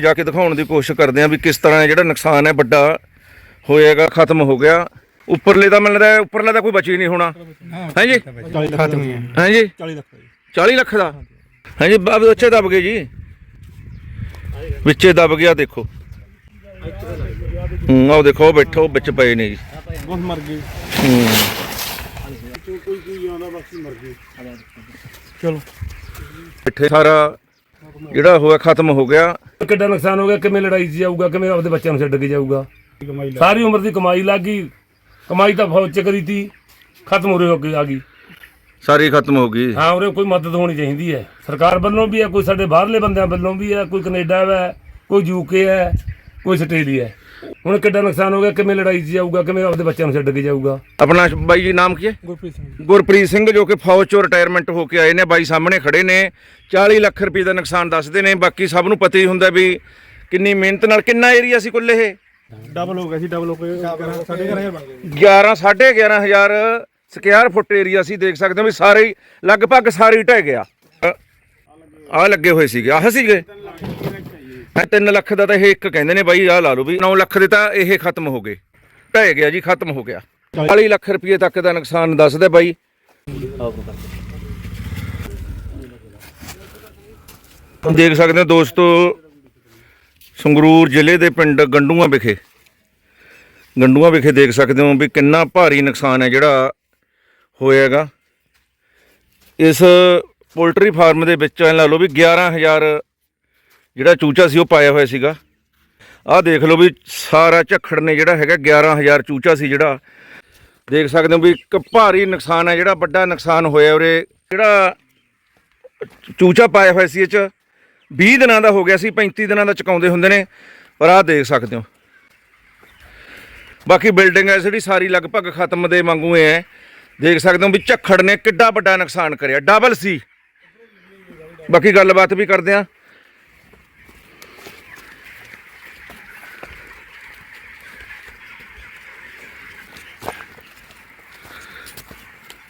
ਜਾ ਕੇ ਦਿਖਾਉਣ ਦੀ ਕੋਸ਼ਿਸ਼ ਕਰਦੇ ਆ ਵੀ ਕਿਸ ਤਰ੍ਹਾਂ ਇਹ ਜਿਹੜਾ ਨੁਕਸਾਨ ਹੈ ਵੱਡਾ ਹੋਏਗਾ ਖਤਮ ਹੋ ਗਿਆ। ਉੱਪਰਲੇ ਦਾ ਮਿਲ ਰਿਹਾ ਉੱਪਰਲਾ ਦਾ ਕੋਈ ਬਚੀ ਨਹੀਂ ਹੋਣਾ। ਹਾਂਜੀ? 40 ਲੱਖ ਖਤਮ ਹੀ ਹੈ। ਹਾਂਜੀ? 40 ਲੱਖ ਦਾ ਜੀ। 40 ਲੱਖ ਦਾ? ਹਾਂਜੀ ਬਾਬ ਉੱਚੇ ਦਬ ਗਏ ਜੀ। ਵਿੱਚੇ ਦਬ ਗਿਆ ਦੇਖੋ। ਹੂੰ ਦੇਖੋ ਬੈਠੋ ਵਿੱਚ ਪਏ ਨੇ ਜੀ। ਬਹੁਤ ਮਰ ਗਏ। ਹੂੰ। ਚਲੋ। ਬੈਠੇ ਸਾਰਾ ਜਿਹੜਾ ਹੋਇਆ ਖਤਮ ਹੋ ਗਿਆ। ਕਿੱਡਾ ਨੁਕਸਾਨ ਹੋ ਗਿਆ ਕਿਵੇਂ ਲੜਾਈ 'ਚ ਜਾਊਗਾ ਕਿਵੇਂ ਆਪਦੇ ਬੱਚਿਆਂ ਨੂੰ ਛੱਡ ਕੇ ਜਾਊਗਾ। ਸਾਰੀ ਉਮਰ ਦੀ ਕਮਾਈ ਲੱਗ ਗਈ ਕਮਾਈ ਤਾਂ ਫੌਜ 'ਚ ਕਰੀ ਤੀ ਖਤਮ ਹੋ ਰਹੀ ਹੋ ਕੇ ਆ ਗਈ। ਸਾਰੀ ਖਤਮ ਹੋ ਗਈ। ਹਾਂ ਉਰੇ ਕੋਈ ਮਦਦ ਹੋਣੀ ਚਾਹੀਦੀ ਹੈ। ਸਰਕਾਰ ਵੱਲੋਂ ਵੀ ਹੈ ਕੋਈ ਸਾਡੇ ਬਾਹਰਲੇ ਬੰਦਿਆਂ ਵੱਲੋਂ ਵੀ ਹੈ ਕੋਈ ਕੈਨੇਡਾ ਹੈ ਕੋਈ ਯੂਕੇ ਹੈ ਕੋਈ ਆਸਟ੍ਰੇਲੀਆ ਹੈ। ਹੁਣ ਕਿੱਡਾ ਨੁਕਸਾਨ ਹੋ ਗਿਆ? ਕਿਵੇਂ ਲੜਾਈ 'ਚ ਜਾਊਗਾ? ਕਿਵੇਂ ਆਪਦੇ ਬੱਚਿਆਂ ਨੂੰ ਛੱਡ ਕੇ ਜਾਊਗਾ? ਆਪਣਾ ਬਾਈ ਜੀ ਨਾਮ ਕੀ ਹੈ? ਗੁਰਪ੍ਰੀਤ ਸਿੰਘ ਜੀ। ਗੁਰਪ੍ਰੀਤ ਸਿੰਘ ਜੋ ਕਿ ਫੌਜ ਚੋਂ ਰਿਟਾਇਰਮੈਂਟ ਹੋ ਕੇ ਆਏ ਨੇ ਬਾਈ ਸਾਹਮਣੇ ਖੜੇ ਨੇ। 40 ਲੱਖ ਰੁਪਏ ਦਾ ਨੁਕਸਾਨ ਦੱਸਦੇ ਨੇ। ਬਾਕੀ ਸਭ ਨੂੰ ਪਤਾ ਹੀ ਹੁੰਦਾ ਵੀ ਕਿੰਨੀ ਮਿਹਨਤ ਨਾਲ ਕਿੰਨਾ ਏਰੀਆ ਸੀ ਕੁੱਲ ਇਹ? ਡਬਲ ਹੋ ਗਿਆ ਸੀ ਡਬਲ ਹੋ ਕੇ ਸਾਡੇ ਘਰ ਬਣ ਗਏ। 11 11500 ਸਕੁਅਰ ਫੁੱਟ ਏਰੀਆ ਸੀ ਦੇਖ ਸਕਦੇ ਹੋ ਵੀ ਸਾਰੇ ਹੀ ਲਗਭਗ ਸਾਰੇ ਹੀ ਢਹਿ ਗਿਆ। ਆ ਲੱਗੇ ਹੋਏ ਸੀਗੇ ਆਹ ਸੀਗੇ? 3 ਲੱਖ ਦਾ ਤਾਂ ਇਹ ਇੱਕ ਕਹਿੰਦੇ ਨੇ ਬਾਈ, ਆਹ ਲਾ ਲਓ ਵੀ 9 ਲੱਖ ਦੇ ਤਾਂ ਇਹ ਖਤਮ ਹੋ ਗਏ। ਢਹਿ ਗਿਆ ਜੀ, ਖਤਮ ਹੋ ਗਿਆ। 40 ਲੱਖ ਰੁਪਏ ਤੱਕ ਦਾ ਨੁਕਸਾਨ ਦੱਸਦੇ ਬਾਈ। ਦੇਖ ਸਕਦੇ ਹੋ ਦੋਸਤੋ, ਸੰਗਰੂਰ ਜ਼ਿਲ੍ਹੇ ਦੇ ਪਿੰਡ ਗੰਡੂਆਂ ਵਿਖੇ ਗੰਡੂਆਂ ਵਿਖੇ ਦੇਖ ਸਕਦੇ ਹੋ ਵੀ ਕਿੰਨਾ ਭਾਰੀ ਨੁਕਸਾਨ ਹੈ ਜਿਹੜਾ ਹੋਇਆਗਾ ਇਸ ਪੋਲਟਰੀ ਫਾਰਮ ਦੇ ਵਿੱਚ ਐ ਲਾ ਲਓ ਵੀ 11000 ਜਿਹੜਾ ਚੂਚਾ ਸੀ ਉਹ ਪਾਇਆ ਹੋਇਆ ਸੀਗਾ। ਆਹ ਦੇਖ ਲਓ ਵੀ ਸਾਰਾ ਝੱਖੜ ਨੇ ਜਿਹੜਾ ਹੈਗਾ 11000 ਚੂਚਾ ਸੀ ਜਿਹੜਾ। ਦੇਖ ਸਕਦੇ ਹੋ ਵੀ ਇੱਕ ਭਾਰੀ ਨੁਕਸਾਨ ਹੈ, ਜਿਹੜਾ ਵੱਡਾ ਨੁਕਸਾਨ ਹੋਇਆ ਉਰੇ। ਜਿਹੜਾ ਚੂਚਾ ਪਾਇਆ ਹੋਇਆ ਸੀ ਇਹ ਚ 20 ਦਿਨਾਂ ਦਾ ਹੋ ਗਿਆ ਸੀ 35 ਦਿਨਾਂ ਦਾ ਚੁਕਾਉਂਦੇ ਹੁੰਦੇ ਨੇ। ਪਰ ਆਹ ਦੇਖ ਸਕਦੇ ਹੋ। ਬਾਕੀ ਬਿਲਡਿੰਗ ਹੈ ਜਿਹੜੀ, ਸਾਰੀ ਲਗਭਗ ਖਤਮ ਦੇ ਵਾਂਗੂ ਹੈ। ਦੇਖ ਸਕਦੇ ਹੋ ਵੀ ਝੱਖੜ ਨੇ ਕਿੱਡਾ ਵੱਡਾ ਨੁਕਸਾਨ ਕਰਿਆ, ਡਬਲ ਸੀ। ਬਾਕੀ ਗੱਲਬਾਤ ਵੀ ਕਰਦੇ ਆ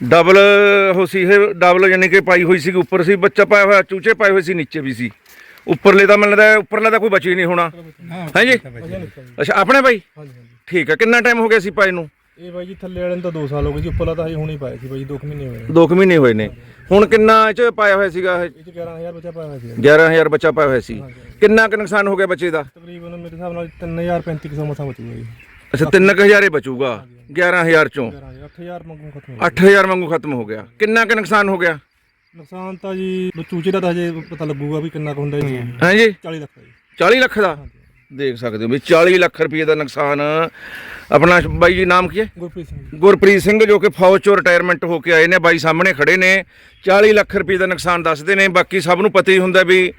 ਡਬਲ ਹੋ ਸੀ ਇਹ ਡਬਲ ਯਾਨੀ ਕਿ ਪਾਈ ਹੋਈ ਸੀ ਉੱਪਰ ਸੀ ਬੱਚਾ ਪਾਇਆ ਹੋਇਆ ਚੂਚੇ ਪਾਏ ਹੋਏ ਸੀ ਨੀਚੇ ਵੀ ਸੀ। ਉੱਪਰਲੇ ਦਾ ਮਿਲਦਾ ਉੱਪਰਲਾ ਦਾ ਕੋਈ ਬਚੀ ਨਹੀਂ ਹੋਣਾ। ਹਾਂਜੀ ਅੱਛਾ ਆਪਣੇ ਹਾਂਜੀ ਠੀਕ ਹੈ ਕਿੰਨਾ ਟਾਈਮ ਹੋ ਗਿਆ ਸੀ ਪਾਏ ਨੂੰ? ਇਹ ਬਾਈ ਜੀ ਥੱਲੇ ਵਾਲੇ ਨੂੰ ਤਾਂ 2 ਸਾਲ ਹੋ ਗਏ ਜੀ ਉੱਪਰਲਾ ਤਾਂ ਹਜੇ ਹੁਣੇ ਪਾਇਆ ਸੀ ਬਾਈ 2 ਮਹੀਨੇ ਹੋਏ ਨੇ। 2 ਮਹੀਨੇ ਹੋਏ ਨੇ। ਹੁਣ ਕਿੰਨਾ ਇਹ ਚ ਪਾਇਆ ਹੋਇਆ ਸੀਗਾ ਇਹ? ਇਹ ਚ 11000 ਬੱਚਾ ਪਾਇਆ ਹੋਇਆ ਸੀ। 11000 ਬੱਚਾ ਪਾਇਆ ਹੋਇਆ ਸੀ। ਕਿੰਨਾ ਕੁ ਨੁਕਸਾਨ ਹੋ ਗਿਆ ਬੱਚੇ ਦਾ? ਤਕਰੀਬਨ ਮੇਰੇ ਹਿਸਾਬ ਨਾਲ 3035 ਕਿਸਮ ਮਸਾਂ ਬਚੂਗਾ ਜੀ। ਅੱਛਾ 3000 ਹੀ ਬਚੂਗਾ। 11000 ਚੋਂ। 11000 8000 ਮੰਗੂ ਖਤਮ ਹੋ ਗਿਆ। 8000 ਵਾਂਗੂ ਖਤਮ ਹੋ ਗਿਆ। ਕਿੰਨਾ ਕੁ ਨੁਕਸਾਨ ਹੋ ਗਿਆ? ਨੁਕਸਾਨ ਤਾਂ ਜੀ ਚੂਚੇ ਦਾ ਤਾਂ ਹਜੇ ਪਤਾ ਲੱਗੂਗਾ ਵੀ ਕਿੰਨਾ ਕੁ ਹੁੰਦਾ ਜੀ। ਹਾਂਜੀ 40 ਲੱਖ ਦਾ ਜੀ। 40 ਲੱਖ ਦਾ? ਦੇਖ ਸਕਦੇ ਹੋ ਵੀ 40 ਲੱਖ ਰੁਪਏ ਦਾ ਨੁਕਸਾਨ। ਆਪਣਾ ਬਾਈ ਜੀ ਨਾਮ ਕੀ ਹੈ? ਗੁਰਪ੍ਰੀਤ ਸਿੰਘ ਜੀ। ਗੁਰਪ੍ਰੀਤ ਸਿੰਘ ਜੋ ਕਿ ਫੌਜ ਚੋਂ ਰਿਟਾਇਰਮੈਂਟ ਹੋ ਕੇ ਆਏ ਨੇ ਬਾਈ ਸਾਹਮਣੇ ਖੜੇ ਨੇ। 40 ਲੱਖ ਰੁਪਏ ਦਾ ਨੁਕਸਾਨ ਦੱਸਦੇ ਨੇ। ਬਾਕੀ ਸਭ ਨੂੰ ਪਤਾ ਹੀ ਹੁੰਦਾ ਵੀ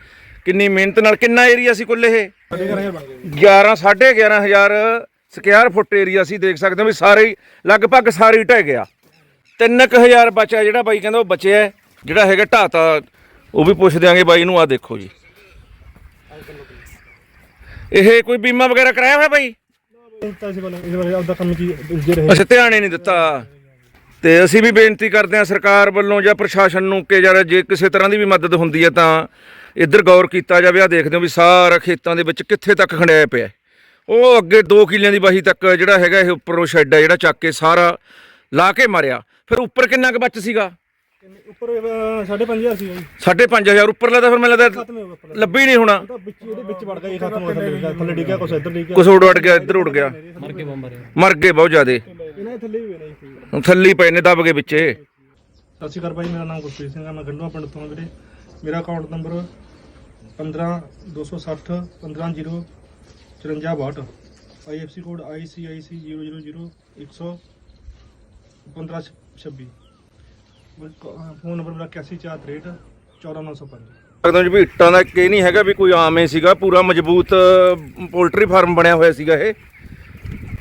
ਕਿੰਨੀ ਮਿਹਨਤ ਨਾਲ ਕਿੰਨਾ ਏਰੀਆ ਸੀ ਕੁੱਲ ਇਹ? ਸਾਡੇ ਘਰ ਬਣ ਗਏ 11 11500 ਸਕੁਅਰ ਫੁੱਟ ਏਰੀਆ ਅਸੀਂ ਦੇਖ ਸਕਦੇ ਹਾਂ ਵੀ ਸਾਰੇ ਹੀ ਲਗਭਗ ਸਾਰੇ ਹੀ ਢਹਿ ਗਿਆ। 3000 ਬਚਿਆ ਜਿਹੜਾ ਬਾਈ ਕਹਿੰਦਾ ਉਹ ਬਚਿਆ ਜਿਹੜਾ ਹੈਗਾ ਢਾਤਾ, ਉਹ ਵੀ ਪੁੱਛ ਦਿਆਂਗੇ ਬਾਈ ਨੂੰ ਆ ਦੇਖੋ ਜੀ। ਇਹ ਕੋਈ ਬੀਮਾ ਵਗੈਰਾ ਕਰਾਇਆ ਹੋਇਆ ਬਾਈ? ਅੱਛਾ, ਧਿਆਨ ਹੀ ਨਹੀਂ ਦਿੱਤਾ। ਤੇ ਅਸੀਂ ਵੀ ਬੇਨਤੀ ਕਰਦੇ ਹਾਂ ਸਰਕਾਰ ਵੱਲੋਂ ਜਾਂ ਪ੍ਰਸ਼ਾਸਨ ਨੂੰ ਕਿ ਯਾਰ ਜੇ ਕਿਸੇ ਤਰ੍ਹਾਂ ਦੀ ਵੀ ਮਦਦ ਹੁੰਦੀ ਹੈ ਤਾਂ ਇੱਧਰ ਗੌਰ ਕੀਤਾ ਜਾਵੇ। ਆ ਦੇਖਦੇ ਹੋ ਵੀ ਸਾਰਾ ਖੇਤਾਂ ਦੇ ਵਿੱਚ ਕਿੱਥੇ ਤੱਕ ਖੰਡਿਆ ਪਿਆ ਉਹ ਅੱਗੇ 2 ਕਿੱਲਿਆਂ ਦੀ ਵਾਹੀ ਤੱਕ ਜਿਹੜਾ ਹੈਗਾ ਇਹ ਉੱਪਰੋਂ ਸ਼ੈੱਡ ਹੈ ਜਿਹੜਾ ਚੱਕ ਕੇ ਸਾਰਾ ਲਾ ਕੇ ਮਾਰਿਆ। ਫਿਰ ਉੱਪਰ ਕਿੰਨਾ ਕੁ ਬਚ ਸੀਗਾ? ਉੱਪਰ 5500 ਸੀ ਜੀ। 5500 ਉੱਪਰਲਾ ਤਾਂ ਫਿਰ ਮੈਨੂੰ ਲੱਗਦਾ ਲੱਭੀ ਨਹੀਂ ਹੋਣਾ। ਵਿੱਚ ਇਹਦੇ ਵਿੱਚ ਵੜ ਗਿਆ ਇਹ ਖਤਮ ਹੋ ਗਿਆ ਥੱਲੇ ਡਿੱਗਿਆ ਕੁਛ ਇੱਧਰ ਡਿੱਗਿਆ। ਕੁਛ ਉੱਡ ਉੱਡ ਗਿਆ ਇੱਧਰ ਉੱਡ ਗਿਆ। ਮਰ ਕੇ ਬੰਬਰ ਮਰ ਗਏ ਬਹੁਤ ਜ਼ਿਆਦੇ। ਇਹਨਾਂ ਦੇ ਥੱਲੇ ਵੀ ਨੇ ਥੱਲੀ ਪਏ ਨੇ ਦਬ ਗਏ ਵਿੱਚੇ ਸਤਿ ਸ਼੍ਰੀ ਅਕਾਲ ਭਾਈ ਮੇਰਾ ਨਾਮ ਗੁਰਪ੍ਰੀਤ ਸਿੰਘ ਹੈ ਮੈਂ ਗੰਡੂਆ ਪਿੰਡ ਤੋਂ ਵੀਰੇ। ਮੇਰਾ account number 15 260 150 5462 IFC code ICIC 000 100 1526 phone number ਮੇਰਾ 8143 14905 ਸਕਦਾ ਜੀ ਵੀ ਇੱਟਾਂ ਦਾ ਇਹ ਨਹੀਂ ਹੈਗਾ ਵੀ ਕੋਈ ਆਮ ਹੀ ਸੀਗਾ, ਪੂਰਾ ਮਜ਼ਬੂਤ ਪੋਲਟਰੀ ਫਾਰਮ ਬਣਿਆ ਹੋਇਆ ਸੀਗਾ ਇਹ।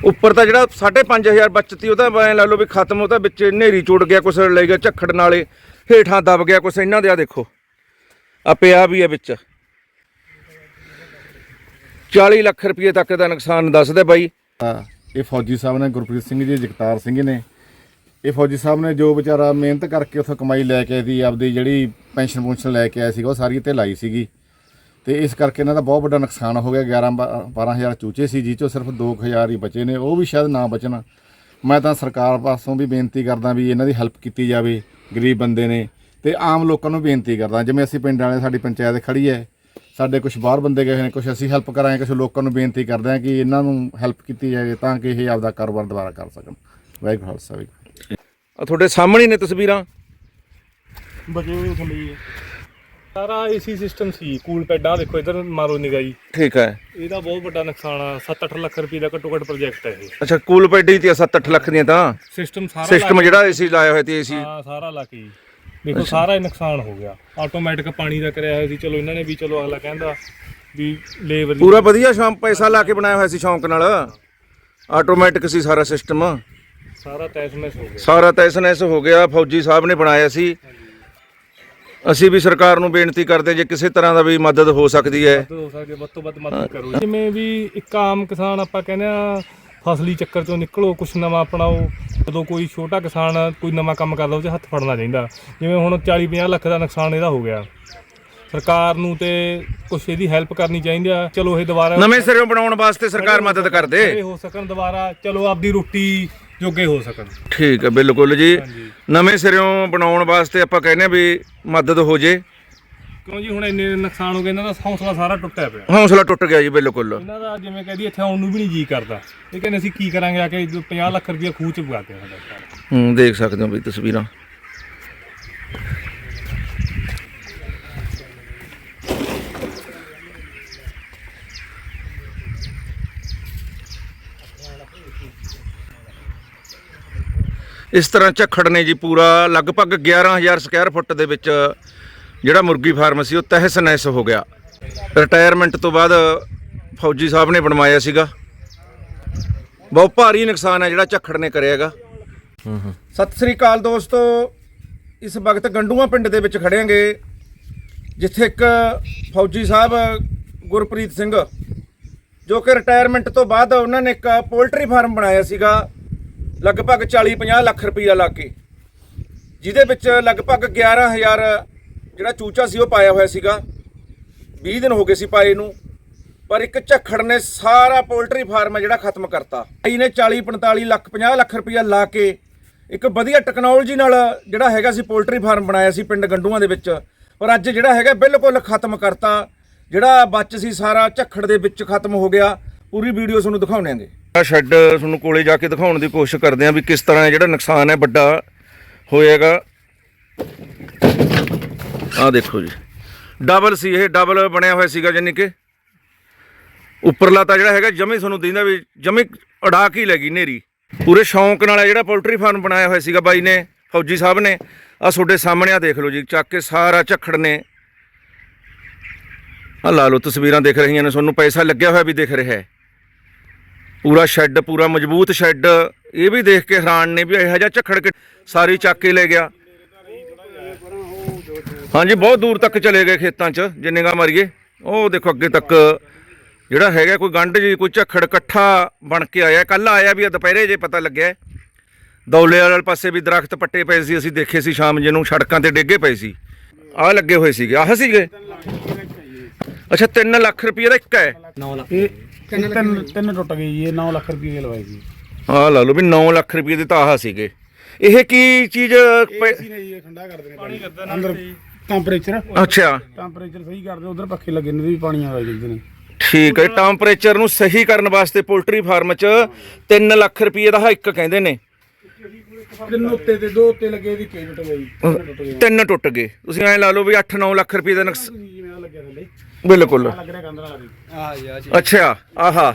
ਉੱਪਰ ਤਾਂ ਜਿਹੜਾ 5500 ਬਚਤੀ, ਉਹ ਤਾਂ ਐਂ ਲਾ ਲਓ ਵੀ ਖਤਮ ਉਹਦਾ ਵਿੱਚ ਹਨੇਰੀ ਚੁੜ ਗਿਆ, ਕੁਛ ਲੈ ਗਿਆ, ਝੱਖੜ ਨਾਲੇ, ਹੇਠਾਂ ਦਬ ਗਿਆ, ਕੁਛ ਇਹਨਾਂ ਦੇ ਆ ਦੇਖੋ। ਆ ਪਿਆ ਵੀ ਹੈ ਵਿੱਚ। 40 ਲੱਖ ਰੁਪਏ ਤੱਕ ਦਾ ਨੁਕਸਾਨ ਦੱਸਦੇ ਬਾਈ। ਹਾਂ ਇਹ ਫੌਜੀ ਸਾਹਿਬ ਨੇ ਗੁਰਪ੍ਰੀਤ ਸਿੰਘ ਜੀ, ਜਗਤਾਰ ਸਿੰਘ ਨੇ। ਇਹ ਫੌਜੀ ਸਾਹਿਬ ਨੇ ਜੋ ਵਿਚਾਰਾ ਮਿਹਨਤ ਕਰਕੇ ਉੱਥੋਂ ਕਮਾਈ ਲੈ ਕੇ ਆਈ ਸੀ ਆਪਦੀ ਜਿਹੜੀ ਪੈਨਸ਼ਨ ਪੁੰਸ਼ਨ ਲੈ ਕੇ ਆਇਆ ਸੀਗਾ, ਉਹ ਸਾਰੀ ਇੱਥੇ ਲਾਈ ਸੀਗੀ। ਤੇ ਇਸ ਕਰਕੇ ਇਹਨਾਂ ਦਾ ਬਹੁਤ ਵੱਡਾ ਨੁਕਸਾਨ ਹੋ ਗਿਆ 11 12000 ਚੂਚੇ ਸੀ, ਜਿਹ ਚੋਂ ਸਿਰਫ 2000 ਹੀ ਬਚੇ ਨੇ, ਉਹ ਵੀ ਸ਼ਾਇਦ ਨਾ ਬਚਣ। ਮੈਂ ਤਾਂ ਸਰਕਾਰ ਪਾਸੋਂ ਵੀ ਬੇਨਤੀ ਕਰਦਾ ਵੀ ਇਹਨਾਂ ਦੀ ਹੈਲਪ ਕੀਤੀ ਜਾਵੇ, ਗਰੀਬ ਬੰਦੇ ਨੇ। ਤੇ ਆਮ ਲੋਕਾਂ ਨੂੰ ਬੇਨਤੀ ਕਰਦਾ, ਜਿਵੇਂ ਅਸੀਂ ਪਿੰਡ ਵਾਲੇ, ਸਾਡੀ ਪੰਚਾਇਤ ਖੜੀ ਹੈ ਸਾਡੇ ਕੁਝ ਬਾਹਰ ਬੰਦੇ ਗਏ ਨੇ ਕੁਝ ਅਸੀਂ ਹੈਲਪ ਕਰਾਂਗੇ ਕੁਝ ਲੋਕਾਂ ਨੂੰ ਬੇਨਤੀ ਕਰਦੇ ਹਾਂ ਕਿ ਇਹਨਾਂ ਨੂੰ ਹੈਲਪ ਕੀਤੀ ਜਾਵੇ ਤਾਂ ਕਿ ਇਹ ਆਪਦਾ ਕਾਰੋਬਾਰ ਦੁਬਾਰਾ ਕਰ ਸਕਣ। ਵਾਹਿਗੁਰੂ ਖਾਲਸਾ ਵਾਹਿਗੁਰੂ। ਆ ਤੁਹਾਡੇ ਸਾਹਮਣੇ ਨੇ ਤਸਵੀਰਾਂ? ਬਚੇ ਹੋਏ ਥੱਲੇ। ਸਾਰਾ ਏਸੀ ਸਿਸਟਮ ਸੀ ਕੂਲ ਪੈਡਾਂ ਦੇਖੋ ਇਧਰ ਮਾਰੋ ਨਿਗਾਹ ਜੀ ਠੀਕ ਹੈ। ਇਹਦਾ ਬਹੁਤ ਵੱਡਾ ਨੁਕਸਾਨ ਆ 7-8 ਲੱਖ ਰੁਪਏ ਦਾ ਘੱਟੋ ਘੱਟ ਪ੍ਰੋਜੈਕਟ ਹੈ ਇਹ। ਅੱਛਾ ਕੂਲ ਪੈਡੀ ਤੇ 7-8 ਲੱਖ ਦੀਆਂ ਤਾਂ? ਸਿਸਟਮ ਸਾਰਾ ਸਿਸਟਮ ਜਿਹੜਾ ਏਸੀ ਲਾਇਆ ਹੋਇਆ ਤੇ ਏਸੀ ਹਾਂ ਸਾਰਾ ਲਾ ਕੇ ਜੀ। ਦੇਖੋ ਸਾਰਾ ਹੀ ਨੁਕਸਾਨ ਹੋ ਗਿਆ। ਆਟੋਮੈਟਿਕ ਪਾਣੀ ਦਾ ਕਰਿਆ ਹੋਇਆ ਸੀ ਚਲੋ ਇਹਨਾਂ ਨੇ ਵੀ ਚਲੋ ਅਗਲਾ ਕਹਿੰਦਾ ਵੀ ਲੇਬਰ ਪੂਰਾ ਵਧੀਆ ਸ਼ਾਮ ਪੈਸਾ ਲਾ ਕੇ ਬਣਾਇਆ ਹੋਇਆ ਸੀ ਸ਼ੌਂਕ ਨਾਲ। ਆਟੋਮੈਟਿਕ ਸੀ ਸਾਰਾ ਸਿਸਟਮ ਸਾਰਾ ਤੈਸਮੈਸ ਹੋ ਗਿਆ। ਸਾਰਾ ਤੈਸਨੈਸ ਹੋ ਗਿਆ ਫੌਜੀ ਸਾਹਿਬ ਨੇ ਬਣਾਇਆ ਸੀ। ਅਸੀਂ ਵੀ ਸਰਕਾਰ ਨੂੰ ਬੇਨਤੀ ਕਰਦੇ ਜੇ ਕਿਸੇ ਤਰ੍ਹਾਂ ਦਾ ਵੀ ਮਦਦ ਹੋ ਸਕਦੀ ਹੈ। ਵੱਧ ਹੋ ਸਕਦੀ ਹੈ, ਵੱਧ ਤੋਂ ਵੱਧ ਮਦਦ ਕਰੋ। ਜਿਵੇਂ ਵੀ ਇੱਕ ਆਮ ਕਿਸਾਨ ਆਪਾਂ ਕਹਿੰਦੇ ਆ ਫਸਲੀ ਚੱਕਰ ਚੋਂ ਨਿਕਲੋ ਕੁਛ ਨਵਾਂ ਅਪਣਾਓ। ਜਦੋਂ ਕੋਈ ਛੋਟਾ ਕਿਸਾਨ ਕੋਈ ਨਵਾਂ ਕੰਮ ਕਰਦਾ ਉਹ 'ਚ ਹੱਥ ਫੜਨਾ ਚਾਹੀਦਾ। ਜਿਵੇਂ ਹੁਣ 40 50 ਲੱਖ ਦਾ ਨੁਕਸਾਨ ਇਹਦਾ ਹੋ ਗਿਆ। ਸਰਕਾਰ ਨੂੰ ਤੇ ਕੁਛ ਇਹਦੀ ਹੈਲਪ ਕਰਨੀ ਚਾਹੀਦੀ ਆ। ਚਲੋ ਇਹ ਦੁਬਾਰਾ ਨਵੇਂ ਸਿਰੋਂ ਬਣਾਉਣ ਵਾਸਤੇ ਸਰਕਾਰ ਮਦਦ ਕਰ ਦੇ ਖੜੇ ਹੋ ਸਕਣ ਦੁਬਾਰਾ ਚਲੋ ਆਪਦੀ ਰੋਟੀ ਜੋਗੇ ਹੋ ਸਕਣ। ਠੀਕ ਹੈ ਬਿਲਕੁਲ ਜੀ। ਨਵੇਂ ਸਿਰੋਂ ਬਣਾਉਣ ਵਾਸਤੇ ਆਪਾਂ ਕਹਿੰਦੇ ਵੀ ਮਦਦ ਹੋ ਜੇ। ਕਿਉਂ ਜੀ ਹੁਣ ਇੰਨੇ ਨੁਕਸਾਨ ਹੋ ਗਏ ਇਹਨਾਂ ਦਾ ਹੌਸਲਾ ਸਾਰਾ ਟੁੱਟਿਆ ਪਿਆ। ਹੌਸਲਾ ਟੁੱਟ ਗਿਆ ਜੀ ਬਿਲਕੁਲ। ਇਹਨਾਂ ਦਾ ਜਿਵੇਂ ਕਹਦੀ ਇੱਥੇ ਆਉਣ ਨੂੰ ਵੀ ਨਹੀਂ ਜੀ ਕਰਦਾ। ਇਹ ਕਹਿੰਦੇ ਅਸੀਂ ਕੀ ਕਰਾਂਗੇ ਆ ਕੇ 50 ਲੱਖ ਰੁਪਏ ਖੂਹ ਚ ਕੇ ਸਾਡਾ। ਹੂੰ ਦੇਖ ਸਕਦੇ ਹੋ ਵੀ ਤਸਵੀਰਾਂ। ਇਸ ਤਰ੍ਹਾਂ ਝੱਖੜ ਨੇ ਜੀ ਪੂਰਾ ਲਗਭਗ 11000 ਸਕੁਅਰ ਫੁੱਟ ਦੇ ਵਿੱਚ ਜਿਹੜਾ ਮੁਰਗੀ ਫਾਰਮ ਸੀ, ਉਹ ਤਹਿਸ ਨਹਿਸ ਹੋ ਗਿਆ। ਰਿਟਾਇਰਮੈਂਟ ਤੋਂ ਬਾਅਦ ਫੌਜੀ ਸਾਹਿਬ ਨੇ ਬਣਵਾਇਆ ਸੀਗਾ। ਬਹੁਤ ਭਾਰੀ ਨੁਕਸਾਨ ਹੈ ਜਿਹੜਾ ਝੱਖੜ ਨੇ ਕਰਿਆਗਾ ਸਤਿ ਸ੍ਰੀ ਅਕਾਲ ਦੋਸਤੋ। ਇਸ ਵਕਤ ਗੰਡੂਆਂ ਪਿੰਡ ਦੇ ਵਿੱਚ ਖੜਿਆਂਗੇ ਜਿੱਥੇ ਇੱਕ ਫੌਜੀ ਸਾਹਿਬ ਗੁਰਪ੍ਰੀਤ ਸਿੰਘ, ਜੋ ਕਿ ਰਿਟਾਇਰਮੈਂਟ ਤੋਂ ਬਾਅਦ ਉਹਨਾਂ ਨੇ ਇੱਕ ਪੋਲਟਰੀ ਫਾਰਮ ਬਣਾਇਆ ਸੀਗਾ, ਲਗਭਗ 40-50 ਲੱਖ ਰੁਪਈਆ ਲਾ ਕੇ। ਜਿਹਦੇ ਵਿੱਚ ਲਗਭਗ 11000 ਜਿਹੜਾ ਚੂਚਾ ਸੀ ਉਹ ਪਾਇਆ ਹੋਇਆ ਸੀਗਾ। 20 ਦਿਨ ਹੋ ਗਏ ਸੀ ਪਾਏ ਨੂੰ, ਪਰ ਇੱਕ ਝੱਖੜ ਨੇ ਸਾਰਾ ਪੋਲਟਰੀ ਫਾਰਮ ਹੈ ਜਿਹੜਾ ਖਤਮ ਕਰਤਾ। ਇਹਨੇ 40 45 ਲੱਖ 50 ਲੱਖ ਰੁਪਇਆ ਲਾ ਕੇ ਇੱਕ ਵਧੀਆ ਟੈਕਨੋਲੋਜੀ ਨਾਲ ਜਿਹੜਾ ਹੈਗਾ ਸੀ ਪੋਲਟਰੀ ਫਾਰਮ ਬਣਾਇਆ ਸੀ ਪਿੰਡ ਗੰਡੂਆਂ ਦੇ ਵਿੱਚ। ਪਰ ਅੱਜ ਜਿਹੜਾ ਹੈਗਾ ਬਿਲਕੁਲ ਖਤਮ ਕਰਤਾ। ਜਿਹੜਾ ਬਚ ਸੀ ਸਾਰਾ ਝੱਖੜ ਦੇ ਵਿੱਚ ਖਤਮ ਹੋ ਗਿਆ। ਪੂਰੀ ਵੀਡੀਓ ਤੁਹਾਨੂੰ ਦਿਖਾਉਣਾਂਗੇ ਆ ਸ਼ੈੱਡ ਤੁਹਾਨੂੰ ਕੋਲੇ ਜਾ ਕੇ ਦਿਖਾਉਣ ਦੀ ਕੋਸ਼ਿਸ਼ ਕਰਦੇ ਆ ਵੀ ਕਿਸ ਤਰ੍ਹਾਂ ਜਿਹੜਾ ਨੁਕਸਾਨ ਹੈ ਵੱਡਾ ਹੋਏਗਾ। ਆਹ ਦੇਖੋ ਜੀ। ਡਬਲ ਸੀ ਇਹ, ਡਬਲ ਬਣਿਆ ਹੋਇਆ ਸੀਗਾ ਜਾਨੀ ਕਿ। ਉੱਪਰਲਾ ਤਾਂ ਜਿਹੜਾ ਹੈਗਾ, ਜਮੇ ਤੁਹਾਨੂੰ ਦਿੰਦਾ ਵੀ ਜਮੇ ਅੜਾ ਕੇ ਹੀ ਲੱਗੀ ਨੇਰੀ ਪੂਰੇ ਸ਼ੌਂਕ ਨਾਲ ਜਿਹੜਾ ਪੋਲਟਰੀ ਫਾਰਮ ਬਣਾਇਆ ਹੋਇਆ ਸੀਗਾ ਬਾਈ ਨੇ, ਫੌਜੀ ਸਾਹਿਬ ਨੇ। ਆ ਤੁਹਾਡੇ ਸਾਹਮਣੇ ਆ ਦੇਖ ਲਓ ਜੀ, ਚੱਕ ਕੇ ਸਾਰਾ ਝੱਖੜ ਨੇ। ਆ ਲਾ ਲਓ, ਤਸਵੀਰਾਂ ਦਿਖ ਰਹੀਆਂ ਨੇ, ਤੁਹਾਨੂੰ ਪੈਸਾ ਲੱਗਿਆ ਹੋਇਆ ਵੀ ਦਿਖ ਰਿਹਾ ਹੈ। ਪੂਰਾ ਸ਼ੈੱਡ, ਪੂਰਾ ਮਜ਼ਬੂਤ ਸ਼ੈੱਡ, ਇਹ ਵੀ ਦੇਖ ਕੇ ਹੈਰਾਨ ਨੇ ਵੀ ਇਹੋ ਜਿਹਾ ਝੱਖੜ ਕੇ ਸਾਰੀ ਚੱਕ ਕੇ ਲੈ ਗਿਆ। ਹਾਂਜੀ ਬਹੁਤ ਦੂਰ ਤੱਕ ਚਲੇ ਗਏ ਖੇਤਾਂ 'ਚ ਜਿੰਨੇ ਗਾ ਮਾਰੀਏ। ਉਹ ਦੇਖੋ ਅੱਗੇ ਤੱਕ ਜਿਹੜਾ ਹੈਗਾ ਕੋਈ ਗੰਢ ਜੀ ਕੋਈ ਝੱਖੜ ਇਕੱਠਾ ਬਣ ਕੇ ਆਇਆ। ਕੱਲ ਆਇਆ ਵੀ ਆ ਦੁਪਹਿਰੇ ਜੇ ਪਤਾ ਲੱਗਿਆ। ਦੌਲੇ ਵਾਲੇ ਪਾਸੇ ਵੀ ਦਰਖਤ ਪੱਟੇ ਪਏ ਸੀ ਅਸੀਂ ਦੇਖੇ ਸੀ ਸ਼ਾਮ ਜੇ ਨੂੰ ਸੜਕਾਂ ਤੇ ਡਿੱਗੇ ਪਏ ਸੀ। ਆਹ ਲੱਗੇ ਹੋਏ ਸੀਗੇ ਆਹ ਸੀਗੇ? ਅੱਛਾ 3 ਲੱਖ ਰੁਪਏ ਦਾ ਇੱਕ ਹੈ। ਇਹ ਤਿੰਨ ਤਿੰਨ ਟੁੱਟ ਗਏ ਜੀ ਇਹ 9 ਲੱਖ ਰੁਪਏ ਦੀ ਲਵਾਈ ਸੀ ਆਹ ਲਾ ਲਓ ਵੀ 9 ਲੱਖ ਰੁਪਏ ਦੇ ਤਾਂ ਆਹ ਸੀਗੇ। ਇਹ ਕੀ ਚੀਜ਼ ਠੰਡਾ ਕਰਦੇ ਨੇ ਪਾਣੀ ਅੰਦਰ ਟੈਂਪਰੇਚਰ ਅੱਛਾ। ਟੈਂਪਰੇਚਰ ਸਹੀ ਕਰਦੇ ਉਧਰ ਪੱਖੇ ਲੱਗੇ ਨੇ ਵੀ ਪਾਣੀ ਆਉਂਦਾ ਜਿੱਦ ਨੇ ਠੀਕ ਹੈ ਟੈਂਪਰੇਚਰ ਨੂੰ ਸਹੀ ਕਰਨ ਵਾਸਤੇ ਪੋਲਟਰੀ ਫਾਰਮ 'ਚ 3 ਲੱਖ ਰੁਪਏ ਦਾ ਇੱਕ ਕਹਿੰਦੇ ਨੇ। ਤਿੰਨ ਉੱਤੇ ਤੇ ਦੋ ਉੱਤੇ ਲੱਗੇ ਦੀ ਕੇਜ ਟੁੱਟ ਗਈ? ਤਿੰਨ ਟੁੱਟ ਗਏ। ਤੁਸੀਂ ਐਂ ਲਾ ਲਓ ਵੀ 8-9 ਲੱਖ ਰੁਪਏ ਦਾ ਨੁਕਸ ਜਿਵੇਂ ਆਹ ਲੱਗਿਆ ਥੱਲੇ। ਬਿਲਕੁਲ। ਅੱਛਾ ਆਹਾ।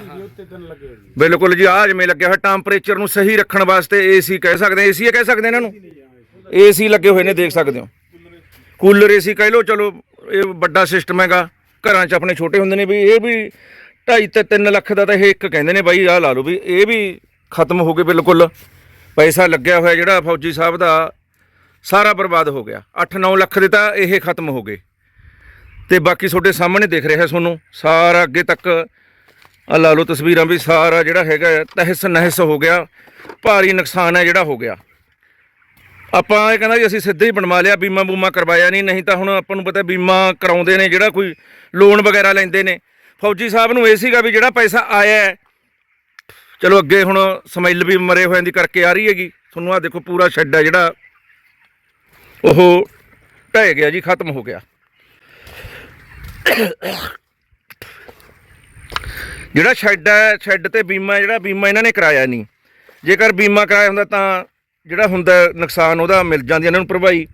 ਬਿਲਕੁਲ ਜੀ ਆ ਜਿਵੇਂ ਲੱਗਿਆ ਹੋਇਆ ਟੈਂਪਰੇਚਰ ਨੂੰ ਸਹੀ ਰੱਖਣ ਵਾਸਤੇ ਏਸੀ ਕਹਿ ਸਕਦੇ ਏਸੀ ਕਹਿ ਸਕਦੇ ਇਹਨਾਂ? ਨੂੰ ਏਸੀ ਲੱਗੇ ਹੋਏ ਨੇ ਦੇਖ ਸਕਦੇ ਹੋ। ਕੂਲਰ ਏਸੀ ਕਹਿ ਲਓ, ਚਲੋ, ਇਹ ਵੱਡਾ ਸਿਸਟਮ ਹੈਗਾ। ਘਰਾਂ 'ਚ ਆਪਣੇ ਛੋਟੇ ਹੁੰਦੇ ਨੇ ਵੀ, ਇਹ ਵੀ 2.5 ਤੇ 3 ਲੱਖ ਦਾ ਤਾਂ ਇਹ ਇੱਕ ਕਹਿੰਦੇ ਨੇ ਬਾਈ, ਆਹ ਲਾ ਲਓ ਵੀ, ਇਹ ਵੀ ਖਤਮ ਹੋ ਗਏ ਬਿਲਕੁਲ। ਪੈਸਾ ਲੱਗਿਆ ਹੋਇਆ ਜਿਹੜਾ ਫੌਜੀ ਸਾਹਿਬ ਦਾ, ਸਾਰਾ ਬਰਬਾਦ ਹੋ ਗਿਆ। 8-9 ਲੱਖ ਦੇ ਤਾਂ ਇਹ ਖਤਮ ਹੋ ਗਏ। ਤੇ ਬਾਕੀ ਤੁਹਾਡੇ ਸਾਹਮਣੇ ਦਿਖ ਰਿਹਾ ਤੁਹਾਨੂੰ, ਸਾਰਾ ਅੱਗੇ ਤੱਕ ਆ ਲਾ ਲਓ ਤਸਵੀਰਾਂ ਵੀ, ਸਾਰਾ ਜਿਹੜਾ ਹੈਗਾ ਤਹਿਸ ਨਹਿਸ ਹੋ ਗਿਆ। ਭਾਰੀ ਨੁਕਸਾਨ ਹੈ ਜਿਹੜਾ ਹੋ ਗਿਆ। ਆਪਾਂ ਇਹ ਕਹਿੰਦਾ ਜੀ ਅਸੀਂ ਸਿੱਧਾ ਹੀ ਬਣਵਾ ਲਿਆ, ਬੀਮਾ ਬੂਮਾ ਕਰਵਾਇਆ ਨਹੀਂ ਨਹੀਂ ਤਾਂ ਹੁਣ ਆਪਾਂ ਨੂੰ ਪਤਾ ਬੀਮਾ ਕਰਾਉਂਦੇ ਨੇ, ਜਿਹੜਾ ਕੋਈ ਲੋਨ ਵਗੈਰਾ ਲੈਂਦੇ ਨੇ। ਫੌਜੀ ਸਾਹਿਬ ਨੂੰ ਇਹ ਸੀਗਾ ਵੀ ਜਿਹੜਾ ਪੈਸਾ ਆਇਆ ਚਲੋ ਅੱਗੇ ਹੁਣ ਸਮੈਲ ਵੀ ਮਰੇ ਹੋਇਆਂ ਦੀ ਕਰਕੇ ਆ ਰਹੀ ਹੈਗੀ। ਤੁਹਾਨੂੰ ਆ ਦੇਖੋ ਪੂਰਾ ਸ਼ੈੱਡ ਹੈ ਜਿਹੜਾ, ਉਹ ਢਹਿ ਗਿਆ ਜੀ, ਖਤਮ ਹੋ ਗਿਆ। ਜਿਹੜਾ ਸ਼ੈੱਡ ਹੈ ਸ਼ੈੱਡ ਤੇ ਬੀਮਾ, ਜਿਹੜਾ ਬੀਮਾ ਇਹਨਾਂ ਨੇ ਕਰਾਇਆ ਨਹੀਂ। ਜੇਕਰ ਬੀਮਾ ਕਰਾਇਆ ਹੁੰਦਾ ਤਾਂ ਜਿਹੜਾ ਹੁੰਦਾ ਨੁਕਸਾਨ ਉਹਦਾ ਮਿਲ ਜਾਂਦੀ ਇਹਨਾਂ ਨੂੰ ਭਰਪਾਈ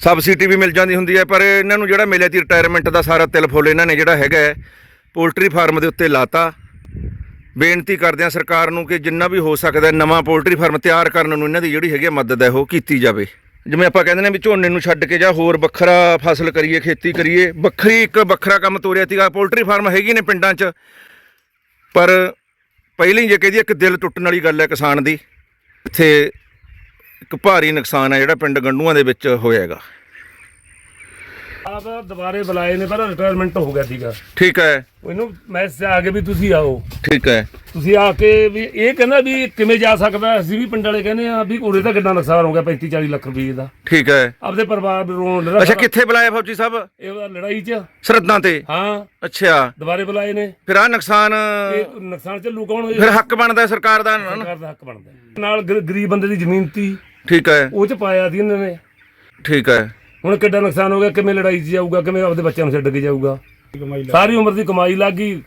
ਸਬਸਿਡੀ ਵੀ ਮਿਲ ਜਾਂਦੀ ਹੁੰਦੀ ਹੈ, ਪਰ ਇਹਨਾਂ ਨੂੰ ਜਿਹੜਾ ਮਿਲਿਆ ਸੀ ਰਿਟਾਇਰਮੈਂਟ ਦਾ ਸਾਰਾ ਤਿਲ ਫੁੱਲ ਇਹਨਾਂ ਨੇ ਜਿਹੜਾ ਹੈਗਾ ਪੋਲਟਰੀ ਫਾਰਮ ਦੇ ਉੱਤੇ ਲਾਤਾ। ਬੇਨਤੀ ਕਰਦੇ ਆ ਸਰਕਾਰ ਨੂੰ ਕਿ ਜਿੰਨਾ ਵੀ ਹੋ ਸਕਦਾ ਨਵਾਂ ਪੋਲਟਰੀ ਫਾਰਮ ਤਿਆਰ ਕਰਨ ਨੂੰ ਇਹਨਾਂ ਦੀ ਜਿਹੜੀ ਹੈਗੀ ਹੈ ਮਦਦ ਹੈ, ਉਹ ਕੀਤੀ ਜਾਵੇ। ਜਿਵੇਂ ਆਪਾਂ ਕਹਿੰਦੇ ਨੇ ਵੀ ਝੋਨੇ ਨੂੰ ਛੱਡ ਕੇ ਜਾਂ ਹੋਰ ਵੱਖਰਾ ਫਸਲ ਕਰੀਏ, ਖੇਤੀ ਕਰੀਏ, ਵੱਖਰੀ ਇੱਕ ਵੱਖਰਾ ਕੰਮ ਤੋਰਿਆ ਸੀਗਾ ਪੋਲਟਰੀ ਫਾਰਮ ਹੈਗੀ ਨੇ ਪਿੰਡਾਂ 'ਚ। ਪਰ ਪਹਿਲਾਂ ਹੀ ਜੇ ਕਹਦੀ ਇੱਕ ਦਿਲ ਟੁੱਟਣ ਵਾਲੀ ਗੱਲ ਹੈ ਕਿਸਾਨ ਦੀ। ਇੱਥੇ ਇੱਕ ਭਾਰੀ ਨੁਕਸਾਨ ਹੈ ਜਿਹੜਾ ਪਿੰਡ ਗੰਡੂਆਂ ਦੇ ਵਿੱਚ ਹੋਇਆ ਹੈਗਾ ਆਪ ਦੁਬਾਰੇ ਬੁਲਾਏ ਨੇ ਪਰ ਰਿਟਾਇਰਮੈਂਟ ਹੋ ਗਿਆ ਸੀਗਾ। ਠੀਕ ਹੈ। ਇਹਨੂੰ ਮੈਸੇਜ ਆ ਕੇ ਵੀ ਤੁਸੀਂ ਆਓ। ਠੀਕ ਹੈ। ਤੁਸੀਂ ਆ ਕੇ ਵੀ ਇਹ ਕਹਿੰਦਾ ਵੀ ਕਿਵੇਂ ਜਾ ਸਕਦਾ? ਅਸੀਂ ਵੀ ਪਿੰਡ ਵਾਲੇ ਕਹਿੰਦੇ ਆ ਵੀ ਉਰੇ ਤਾਂ ਕਿੰਨਾ ਨੁਕਸਾਨ ਹੋ ਗਿਆ 35 40 ਲੱਖ ਰੁਪਏ ਦਾ। ਠੀਕ ਹੈ। ਆਪਦੇ ਪਰਿਵਾਰ ਨੂੰ ਰੋਣ ਲੱਗਾ। ਅੱਛਾ ਕਿੱਥੇ ਬੁਲਾਇਆ ਫੌਜੀ ਸਾਹਿਬ? ਇਹ ਉਹਦਾ ਲੜਾਈ 'ਚ। ਸਰਦਾਂ ਤੇ? ਹਾਂ। ਅੱਛਾ। ਦੁਬਾਰੇ ਬੁਲਾਏ ਨੇ। ਫਿਰ ਆ ਨੁਕਸਾਨ ਇਹ ਨੁਕਸਾਨ ਚੱਲੂ ਕੌਣ ਫਿਰ ਹੱਕ ਬਣਦਾ ਸਰਕਾਰ ਦਾ? ਸਰਕਾਰ ਦਾ ਹੱਕ ਬਣਦਾ। ਨਾਲ ਗਰ- ਗਰੀਬ ਬੰਦੇ ਦੀ ਜ਼ਮੀਨ ਤੀ। ਠੀਕ ਹੈ। ਉਹ 'ਚ ਪਾਇਆ ਸੀ ਇਹਨਾਂ ਨੇ। ਠੀਕ ਹੈ। ਹੁਣ ਕਿੱਡਾ ਨੁਕਸਾਨ ਹੋ ਗਿਆ ਕਿਵੇਂ ਲੜਾਈ 'ਚ ਜਾਊਗਾ ਕਿਵੇਂ ਆਪਦੇ ਬੱਚਿਆਂ ਨੂੰ ਛੱਡ ਕੇ ਜਾਊਗਾ। ਸਾਰੀ ਉਮਰ ਦੀ ਕਮਾਈ ਲੱਗ ਗਈ।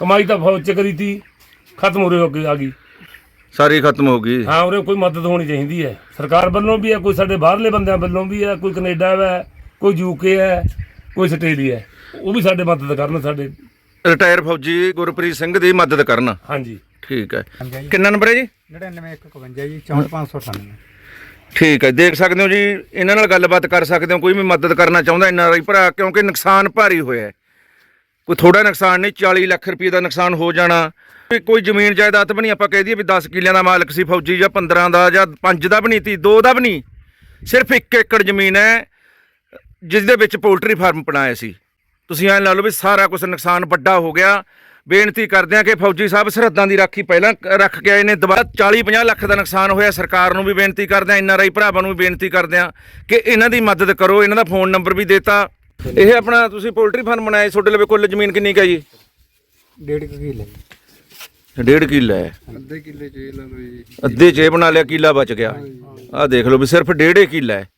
ਕਮਾਈ ਤਾਂ ਫੌਜ 'ਚ ਕਰੀ ਤੀ ਖਤਮ ਹੋ ਰਹੀ ਹੋ ਗਈ ਆ ਗਈ। ਸਾਰੀ ਖਤਮ ਹੋ ਗਈ। ਹਾਂ ਉਰੇ ਕੋਈ ਮਦਦ ਹੋਣੀ ਚਾਹੀਦੀ ਹੈ। ਸਰਕਾਰ ਵੱਲੋਂ ਵੀ ਹੈ ਕੋਈ ਸਾਡੇ ਬਾਹਰਲੇ ਬੰਦਿਆਂ ਵੱਲੋਂ ਵੀ ਹੈ ਕੋਈ ਕੈਨੇਡਾ ਹੈ ਕੋਈ ਯੂਕੇ ਹੈ ਕੋਈ ਆਸਟ੍ਰੇਲੀਆ ਹੈ। ਉਹ ਵੀ ਸਾਡੇ ਮਦਦ ਕਰਨ ਸਾਡੇ ਰਿਟਾਇਰ ਫੌਜੀ ਗੁਰਪ੍ਰੀਤ ਸਿੰਘ ਦੀ ਮਦਦ ਕਰਨ। ਹਾਂਜੀ। ਠੀਕ ਹੈ। ਕਿੰਨਾ ਨੰਬਰ ਹੈ ਜੀ? 99151 ਜੀ 64598 ਠੀਕ ਹੈ, ਦੇਖ ਸਕਦੇ ਹੋ ਜੀ, ਇਹਨਾਂ ਨਾਲ ਗੱਲਬਾਤ ਕਰ ਸਕਦੇ ਹੋ, ਕੋਈ ਵੀ ਮਦਦ ਕਰਨਾ ਚਾਹੁੰਦਾ ਇਹਨਾਂ ਰਾਈ ਭਰਾ, ਕਿਉਂਕਿ ਨੁਕਸਾਨ ਭਾਰੀ ਹੋਇਆ ਕੋਈ ਥੋੜਾ ਨੁਕਸਾਨ ਨਹੀਂ 40 ਲੱਖ ਰੁਪਏ ਦਾ ਨੁਕਸਾਨ ਹੋ ਜਾਣਾ। ਵੀ ਕੋਈ ਜ਼ਮੀਨ ਜਾਇਦਾਦ ਵੀ ਨਹੀਂ, ਆਪਾਂ ਕਹਿ ਦਈਏ ਵੀ 10 ਕਿੱਲਿਆਂ ਦਾ ਮਾਲਕ ਸੀ ਫੌਜੀ ਜਾਂ 15 ਦਾ ਜਾਂ 5 ਦਾ ਵੀ ਨਹੀਂ ਤੀ 2 ਦਾ ਵੀ ਨਹੀਂ, ਸਿਰਫ 1 ਏਕੜ ਜ਼ਮੀਨ ਹੈ ਜਿਸ ਦੇ ਵਿੱਚ ਪੋਲਟਰੀ ਫਾਰਮ ਬਣਾਇਆ ਸੀ। ਤੁਸੀਂ ਐਂ ਲਾ ਲਓ ਵੀ ਸਾਰਾ ਕੁਝ ਨੁਕਸਾਨ ਵੱਡਾ ਹੋ ਗਿਆ ਬੇਨਤੀ ਕਰਦੇ ਆ ਕਿ ਫੌਜੀ ਸਾਹਿਬ ਸਰਹੱਦਾਂ ਦੀ ਰਾਖੀ ਪਹਿਲਾਂ ਰੱਖ ਕੇ ਆਏ ਨੇ ਦੁਬਾਰਾ 40 50 ਲੱਖ ਦਾ ਨੁਕਸਾਨ ਹੋਇਆ ਸਰਕਾਰ ਨੂੰ ਵੀ ਬੇਨਤੀ ਕਰਦੇ ਆ ਐਨਆਰਆਈ ਭਰਾਵਾਂ ਨੂੰ ਵੀ ਬੇਨਤੀ ਕਰਦੇ ਆ ਕਿ ਇਹਨਾਂ ਦੀ ਮਦਦ ਕਰੋ ਇਹਨਾਂ ਦਾ ਫੋਨ ਨੰਬਰ ਵੀ ਦਿੱਤਾ। ਇਹ ਆਪਣਾ ਤੁਸੀਂ ਪੋਲਟਰੀ ਫਾਰਮ ਬਣਾਏ ਤੁਹਾਡੇ ਲਵੇ ਕੁੱਲ ਜ਼ਮੀਨ ਕਿੰਨੀ ਕੁ ਹੈ ਜੀ? ਡੇਢ ਕੁ ਕਿੱਲੇ। ਡੇਢ ਕਿੱਲਾ ਹੈ। ਅੱਧੇ ਕਿੱਲੇ ਚ ਲਾ ਲਓ ਜੀ। ਅੱਧੇ ਚ ਇਹ ਬਣਾ ਲਿਆ ਕਿੱਲਾ ਬਚ ਗਿਆ। ਆਹ ਦੇਖ ਲਓ ਵੀ ਸਿਰਫ ਡੇਢੇ ਕਿੱਲਾ ਹੈ।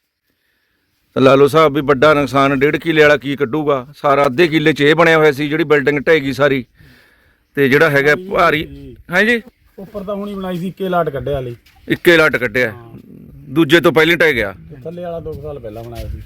ਤਾਂ ਲਾ ਲਓ ਸਾਹਿਬ ਵੀ ਵੱਡਾ ਨੁਕਸਾਨ ਡੇਢ ਕਿੱਲੇ ਵਾਲਾ ਕੀ ਕੱਢੂਗਾ? ਸਾਰਾ ਅੱਧੇ ਕਿੱਲੇ ਚ ਇਹ ਬਣਿਆ ਹੋਇਆ ਸੀ ਜਿਹੜੀ ਬਿਲਡਿੰਗ ਢਹਿ ਗਈ ਸਾਰੀ। ਤੇ ਜਿਹੜਾ ਹੈਗਾ ਭਾਰੀ ਹਾਂਜੀ? ਉੱਪਰ ਤਾਂ ਹੁਣੀ ਬਣਾਈ ਸੀ ਕੇ ਲਾਟ ਕੱਢਿਆ ਲਈ ਇੱਕੇ ਲੱਟ ਕੱਢਿਆ। ਦੂਜੇ ਤੋਂ ਪਹਿਲਾਂ ਢਹਿ ਗਿਆ। ਥੱਲੇ ਵਾਲਾ 2 ਸਾਲ ਪਹਿਲਾਂ ਬਣਾਇਆ ਸੀ।